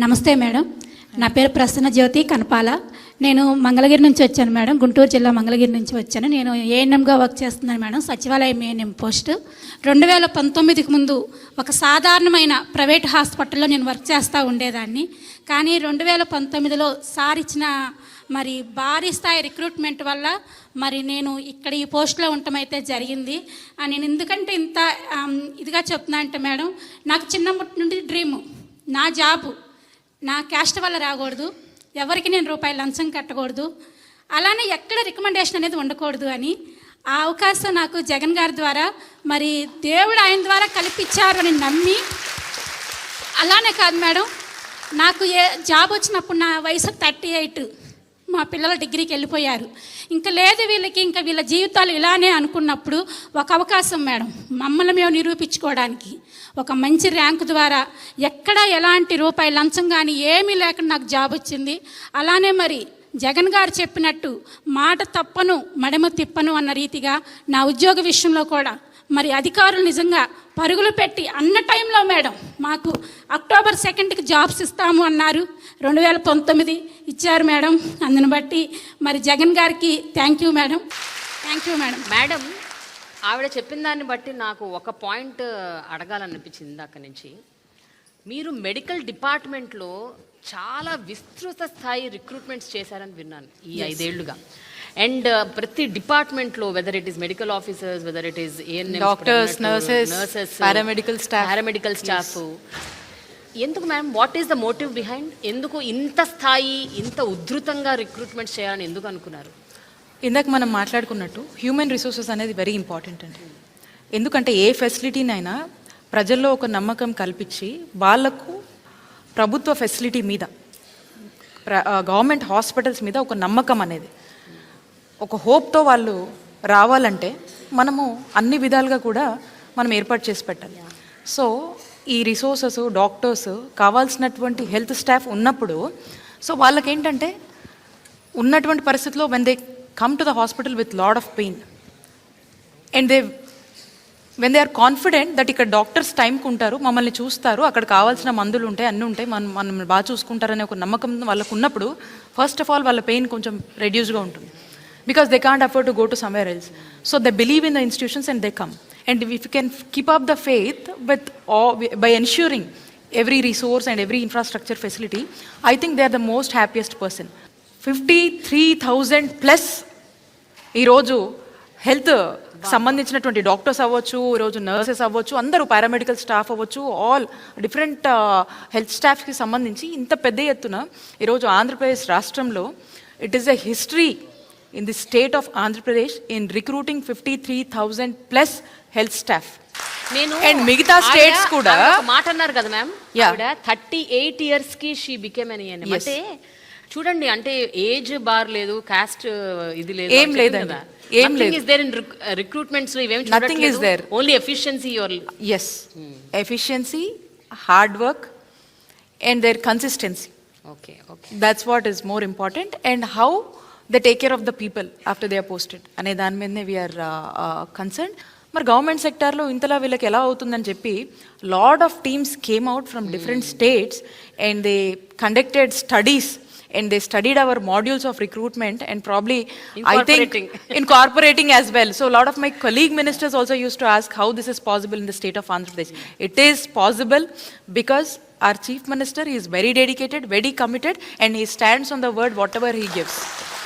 నమస్తే మేడం. నా పేరు ప్రసన్న జ్యోతి కనపాల. నేను మంగళగిరి నుంచి వచ్చాను మేడం. గుంటూరు జిల్లా మంగళగిరి నుంచి వచ్చాను. నేను ఏఎన్ఎంగా వర్క్ చేస్తున్నాను మేడం. సచివాలయం ఏఎన్ఎం పోస్ట్. రెండు వేల పంతొమ్మిదికి ముందు ఒక సాధారణమైన ప్రైవేట్ హాస్పిటల్లో నేను వర్క్ చేస్తూ ఉండేదాన్ని. కానీ రెండు వేల పంతొమ్మిదిలో సార్ ఇచ్చిన మరి భారీ స్థాయి రిక్రూట్మెంట్ వల్ల మరి నేను ఇక్కడ ఈ పోస్ట్లో ఉండటం అయితే జరిగింది నేను ఎందుకంటే ఇంత ఇదిగా చెప్తున్నా అంటే మేడం నాకు చిన్నప్పటి నుండి డ్రీము. నా జాబు నా క్యాస్ట్ వల్ల రాకూడదు. ఎవరికి నేను రూపాయి లంచం కట్టకూడదు. అలానే ఎక్కడ రికమెండేషన్ అనేది ఉండకూడదు అని ఆ అవకాశం నాకు జగన్ గారి ద్వారా మరి దేవుడు ఆయన ద్వారా కల్పించారు అని నమ్మి అలానే కాదు మేడం నాకు ఏ జాబ్ వచ్చినప్పుడు నా వయసు థర్టీ ఎయిట్ మా పిల్లలు డిగ్రీకి వెళ్ళిపోయారు. ఇంకా లేదు వీళ్ళకి ఇంకా వీళ్ళ జీవితాలు ఇలానే అనుకున్నప్పుడు ఒక అవకాశం మేడం మమ్మల్ని మేము నిరూపించుకోవడానికి. ఒక మంచి ర్యాంకు ద్వారా ఎక్కడ ఎలాంటి రూపాయి లంచం కానీ ఏమీ లేకుండా నాకు జాబ్ వచ్చింది. అలానే మరి జగన్ గారు చెప్పినట్టు మాట తప్పను మడమ తిప్పను అన్న రీతిగా నా ఉద్యోగ విషయంలో కూడా మరి అధికారులు నిజంగా పరుగులు పెట్టి అన్న టైంలో మేడం మాకు అక్టోబర్ సెకండ్కి జాబ్స్ ఇస్తాము అన్నారు. రెండు వేల పంతొమ్మిది ఇచ్చారు మేడం. అందుని బట్టి మరి జగన్ గారికి thank you madam. Thank you madam. Madam ఆవిడ చెప్పిన దాన్ని బట్టి నాకు ఒక పాయింట్ అడగాలనిపించింది ఇందాక నుంచి. మీరు మెడికల్ డిపార్ట్మెంట్లో చాలా విస్తృత స్థాయి రిక్రూట్మెంట్స్ చేశారని విన్నాను ఈ ఐదేళ్ళుగా. అండ్ ప్రతి డిపార్ట్మెంట్లో whether it is medical officers whether it is Doctors, nurses, nurses paramedical staff. Paramedical staff ఎందుకు ma'am what is the motive behind ఎందుకు ఇంత స్థాయి ఇంత ఉధృతంగా రిక్రూట్మెంట్స్ చేయాలని ఎందుకు అనుకున్నారు? ఇందాక మనం మాట్లాడుకున్నట్టు హ్యూమన్ రిసోర్సెస్ అనేది వెరీ ఇంపార్టెంట్ అండి. ఎందుకంటే ఏ ఫెసిలిటీనైనా ప్రజల్లో ఒక నమ్మకం కల్పించి వాళ్ళకు ప్రభుత్వ ఫెసిలిటీ మీద గవర్నమెంట్ హాస్పిటల్స్ మీద ఒక నమ్మకం అనేది ఒక హోప్తో వాళ్ళు రావాలంటే మనము అన్ని విధాలుగా కూడా మనం ఏర్పాటు చేసి పెట్టాలి. సో ఈ రిసోర్సెస్ డాక్టర్స్ కావాల్సినటువంటి హెల్త్ స్టాఫ్ ఉన్నప్పుడు సో వాళ్ళకేంటంటే ఉన్నటువంటి పరిస్థితిలో when they come to the hospital with lot of pain and they when they are confident that ఇక్కడ డాక్టర్స్ టైంకి ఉంటారు మమ్మల్ని చూస్తారు అక్కడ కావాల్సిన మందులు ఉంటాయి అన్నీ ఉంటాయి మనం మనం బాగా చూసుకుంటారనే ఒక నమ్మకం వాళ్ళకు ఉన్నప్పుడు ఫస్ట్ ఆఫ్ ఆల్ వాళ్ళ పెయిన్ కొంచెం రెడ్యూస్గా ఉంటుంది. Because they can't afford to go to somewhere else so they believe in the institutions and they come and if you can keep up the faith with by ensuring every resource and every infrastructure facility I think they are the most happiest person fifty three thousand plus ఈరోజు health సంబంధించినటువంటి doctors అవ్వచ్చు ఈరోజు nurses అవ్వచ్చు అందరూ paramedical staff అవ్వచ్చు all different health స్టాఫ్కి సంబంధించి ఇంత పెద్ద ఎత్తున ఈరోజు ఆంధ్రప్రదేశ్ రాష్ట్రంలో it is a history in the state of Andhra Pradesh in recruiting fifty three thousand plus health staff నేను And మిగతా states కూడా- మాట అన్నారు కదా మ్యామ్. థర్టీ ఎయిట్ ఇయర్స్కి షీ బికెమ్ అని. అంటే చూడండి అంటే ఏజ్ బార్ లేదు కాస్ట్ ఇది లేదు ఏం లేదండి. ఏం లేదు. ఇస్ దేర్ ఇన్ రిక్రూట్మెంట్స్ ఇవేం Nothing is there. Only efficiency your Yes. Efficiency, hard work, and their consistency. Okay okay That's what is more important. And how they take care of the people after they are posted. అనే దాని మీదనే we're concern మరి government సెక్టార్లో ఇంతలా వీళ్ళకి ఎలా అవుతుందని చెప్పి lot of teams came out from different states and they conducted studies and they studied our modules of recruitment and probably, I think, incorporating as well. So a lot of my colleague ministers also used to ask how this is possible in the state of Andhra Pradesh. It is possible because our chief minister is very dedicated, very committed, and he stands on the word whatever he gives.